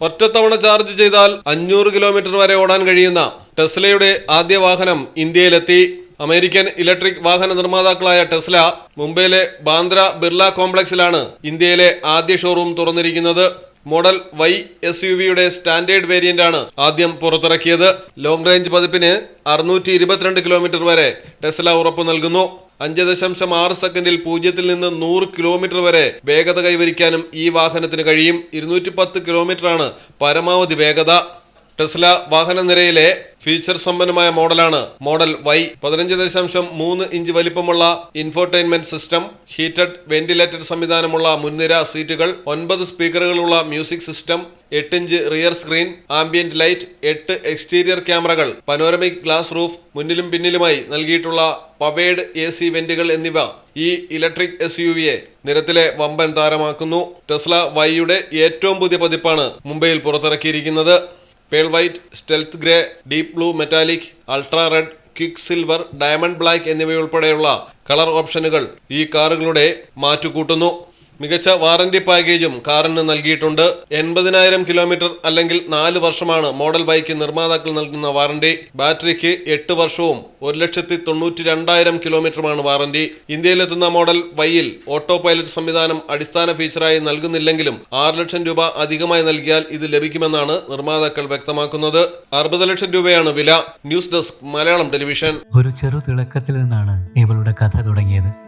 ഒറ്റത്തവണ ചാർജ് ചെയ്താൽ അഞ്ഞൂറ് കിലോമീറ്റർ വരെ ഓടാൻ കഴിയുന്ന ടെസ്ലയുടെ ആദ്യ വാഹനം ഇന്ത്യയിലെത്തി. അമേരിക്കൻ ഇലക്ട്രിക് വാഹന നിർമ്മാതാക്കളായ ടെസ്ല മുംബൈയിലെ ബാന്ദ്ര ബിർള കോംപ്ലക്സിലാണ് ഇന്ത്യയിലെ ആദ്യ ഷോറൂം തുറന്നിരിക്കുന്നത്. മോഡൽ വൈ എസ് യു വിയുടെ സ്റ്റാൻഡേർഡ് വേരിയന്റ് ആണ് ആദ്യം പുറത്തിറക്കിയത്. ലോങ് റേഞ്ച് പതിപ്പിന് അറുന്നൂറ്റി കിലോമീറ്റർ വരെ ടെസ്ല ഉറപ്പ് നൽകുന്നു. അഞ്ച് ദശാംശം ആറ് സെക്കൻഡിൽ പൂജ്യത്തിൽ നിന്ന് നൂറ് കിലോമീറ്റർ വരെ വേഗത കൈവരിക്കാനും ഈ വാഹനത്തിന് കഴിയും. ഇരുന്നൂറ്റി പത്ത് കിലോമീറ്ററാണ് പരമാവധി വേഗത. ടെസ്ല വാഹന നിരയിലെ ഫീച്ചർ സമ്പന്നമായ മോഡലാണ്. Model Y. പതിനഞ്ച് ദശാംശം മൂന്ന് ഇഞ്ച് വലിപ്പമുള്ള ഇൻഫോർടൈൻമെന്റ് സിസ്റ്റം ഹീറ്റഡ് വെന്റിലേറ്റഡ് സംവിധാനമുള്ള മുൻനിര സീറ്റുകൾ ഒൻപത് സ്പീക്കറുകളുള്ള മ്യൂസിക് സിസ്റ്റം എട്ട് inch rear screen ambient light എട്ട് എക്സ്റ്റീരിയർ ക്യാമറകൾ പനോരമിക് ഗ്ലാസ് റൂഫ് മുന്നിലും പിന്നിലുമായി നൽകിയിട്ടുള്ള പവേഡ് എ സി വെന്റുകൾ എന്നിവ ഈ ഇലക്ട്രിക് എസ് യു വിയെ നിരത്തിലെ വമ്പൻ താരമാക്കുന്നു. ടെസ്ല വൈയുടെ ഏറ്റവും പുതിയ പതിപ്പാണ് മുംബൈയിൽ പുറത്തിറക്കിയിരിക്കുന്നത്. Pearl white stealth grey deep blue metallic ultra red quicksilver diamond black എന്നിവയുൾപ്പെടെയുള്ള കളർ ഓപ്ഷനുകൾ ഈ കാറുകളുടെ മാറ്റുകൂട്ടുന്നു. മികച്ച വാറന്റി പാക്കേജും കാറിന് നൽകിയിട്ടുണ്ട്. എൺപതിനായിരം കിലോമീറ്റർ അല്ലെങ്കിൽ നാല് വർഷമാണ് മോഡൽ ബൈക്ക് നിർമ്മാതാക്കൾ നൽകുന്ന വാറന്റി. ബാറ്ററിക്ക് എട്ട് വർഷവും ഒരു ലക്ഷത്തി തൊണ്ണൂറ്റി രണ്ടായിരം കിലോമീറ്ററുമാണ് വാറന്റി. ഇന്ത്യയിലെത്തുന്ന മോഡൽ വൈയിൽ ഓട്ടോ പൈലറ്റ് സംവിധാനം അടിസ്ഥാന ഫീച്ചറായി നൽകുന്നില്ലെങ്കിലും ആറ് ലക്ഷം രൂപ അധികമായി നൽകിയാൽ ഇത് ലഭിക്കുമെന്നാണ് നിർമ്മാതാക്കൾ വ്യക്തമാക്കുന്നത്. അറുപത് ലക്ഷം രൂപയാണ് വില. News desk Malayalam television. ഒരു ചെറു തിളക്കത്തിൽ നിന്നാണ് ഇവളുടെ കഥ തുടങ്ങിയത്.